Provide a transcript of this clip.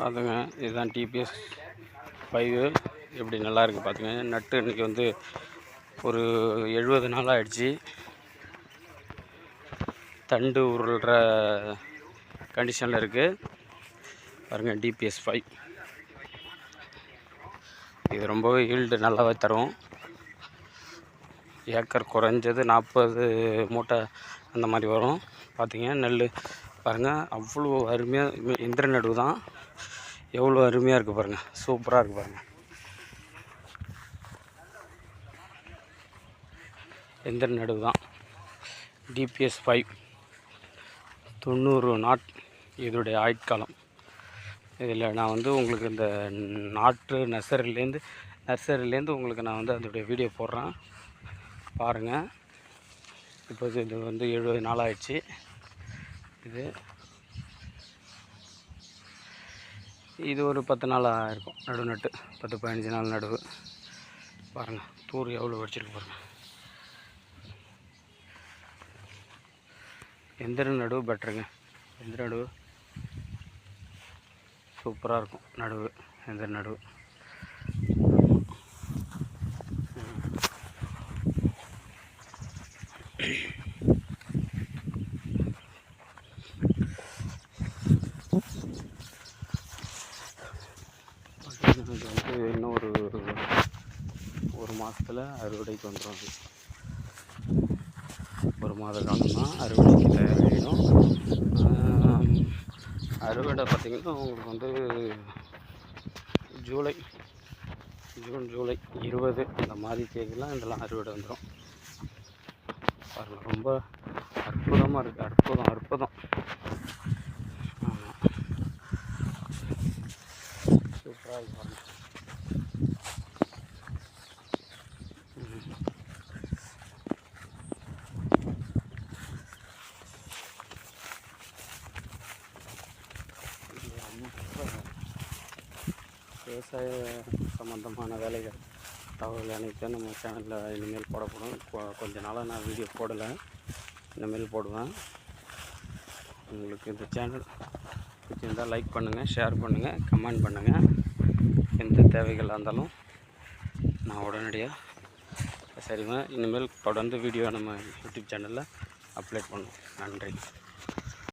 பார்த்துங்க இதுதான் DPS five எப்படி நல்லா இருக்குது பார்த்துங்க நட்டு இன்றைக்கி வந்து ஒரு எழுபது நாள் ஆகிடுச்சு தண்டு உருள்ற கண்டிஷனில் இருக்குது பாருங்கள் டிபிஎஸ் ஃபைவ் இது ரொம்பவே ஈல்டு நல்லாவே தரும். ஏக்கர் குறைஞ்சது நாற்பது மூட்டை அந்த மாதிரி வரும். பார்த்திங்க நெல் பாருங்கள் அவ்வளோ அருமையாக இந்திர நடுவு தான் எவ்வளோ அருமையாக இருக்குது பாருங்கள் சூப்பராக இருக்குது பாருங்கள் எந்த நடுவு தான் டிபிஎஸ் ஃபைவ் தொண்ணூறு நாட் இதோடைய ஆயுட்காலம். இதில் நான் வந்து உங்களுக்கு இந்த நாட்டு நர்சரிலேருந்து நர்சரிலேருந்து உங்களுக்கு நான் வந்து அதோடைய வீடியோ போடுறேன். பாருங்கள் இப்போ இது வந்து எழுபது நாள் ஆயிடுச்சு. இது இது ஒரு பத்து நாள் இருக்கும் நடுவு நட்டு. பத்து பதினஞ்சு நாள் நடுவு. பாருங்கள் தூர் எவ்வளோ வடிச்சிருக்கு பாருங்கள் எந்திர நடுவு பெட்டருங்க. எந்திர நடுவு. சூப்பராக இருக்கும். நடுவு. எந்திர நடுவு. இது வந்து இன்னும் ஒரு ஒரு மாதத்தில் அறுவடைக்கு வந்துடும் அது. ஒரு மாத காலம் தான் அறுவடைக்கு தயாராகிடும் அறுவடை பார்த்திங்கன்னா உங்களுக்கு வந்து ஜூலை ஜூன் ஜூலை இருபது இந்த மாதிரி தேதியெலாம் இதெல்லாம் அறுவடை வந்துடும் பாருங்கள் ரொம்ப அற்புதமாக இருக்குது அற்புதம் அற்புதம். சூப்பராக இருக்கு பாருங்கள் ம். இது ரொம்ப விவசாய சம்மந்தமான வேலைகள் தகவல் அனைத்தும் நம்ம சேனலில் இனிமேல் போடப்படும். கொ- கொஞ்ச நாளாக நான் வீடியோ போடலை. இனிமேல் போடுவேன். உங்களுக்கு இந்த சேனல் பிடிச்சிருந்தால் லைக் பண்ணுங்கள் ஷேர் பண்ணுங்கள் கமெண்ட் பண்ணுங்கள் எந்த தேவைகளாக இருந்தாலும் நான் உடனடியாக சரிங்க இனிமேல் தொடர்ந்து வீடியோ நம்ம யூடியூப் சேனலில் அப்லோட் பண்ணுவோம். நன்றி.